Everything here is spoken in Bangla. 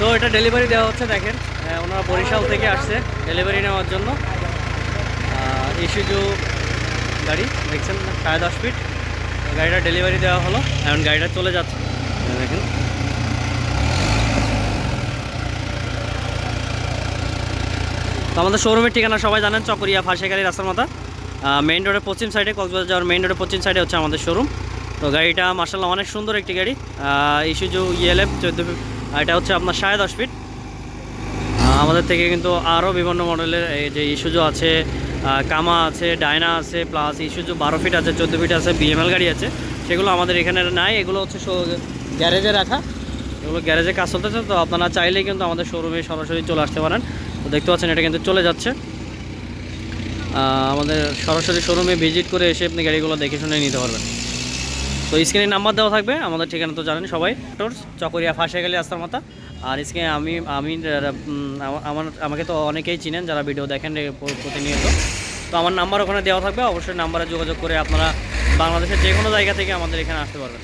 তো এটা ডেলিভারি দেওয়া হচ্ছে, দেখেন। ওনারা বরিশাল থেকে আসছে ডেলিভারি নেওয়ার জন্য। ইস্যুজু গাড়ি, দেখছেন, সাড়ে দশ ফিট গাড়িটা ডেলিভারি দেওয়া হলো, এখন গাড়িটা চলে যাচ্ছে। দেখেন। তো আমাদের শোরুমের ঠিকানা সবাই জানেন, চকরিয়া ফাঁসিগাড়ি রাস্তার মাথা। মেইন রোডের পশ্চিম সাইডে কক্সবাজার যাওয়ার মেইন রোডের পশ্চিম সাইডে হচ্ছে আমাদের শোরুম তো গাড়িটা মার্শাল্লাহ অনেক সুন্দর একটি গাড়ি। ইস্যুজু ইএলএফ চোদ্দ ফিট এটা হচ্ছে আপনার সাড়ে দশ ফিট আমাদের থেকে কিন্তু আরও বিভিন্ন মডেলের এই যে ইস্যুজো আছে কামা আছে ডায়না আছে প্লাস ইস্যুজো বারো ফিট আছে, চোদ্দ ফিট আছে বিএমএল গাড়ি আছে। সেগুলো আমাদের এখানে নাই, এগুলো হচ্ছে গ্যারেজে রাখা। এগুলো গ্যারেজে কাজ চলতেছে, তো আপনারা চাইলেই কিন্তু আমাদের শোরুমে সরাসরি চলে আসতে পারেন। তো দেখতে পাচ্ছেন, এটা কিন্তু চলে যাচ্ছে। আমাদের সরাসরি শোরুমে ভিজিট করে এসে আপনি গাড়িগুলো দেখে শুনে নিতে পারবেন। তো স্ক্রিনে নাম্বার দেওয়া থাকবে, আমাদের ঠিকানা তো জানেন সবাই। টোর্স চকরিয়া ফাঁসে গেলে আস্তার মাথা। আর স্ক্রিনে আমি আমি আমার, আমাকে তো অনেকেই চিনেন যারা ভিডিও দেখেন প্রতিনিয়ত। তো আমার নাম্বার ওখানে দেওয়া থাকবে, অবশ্যই নাম্বারে যোগাযোগ করে আপনারা বাংলাদেশের যে কোনো জায়গা থেকে আমাদের এখানে আসতে পারবেন।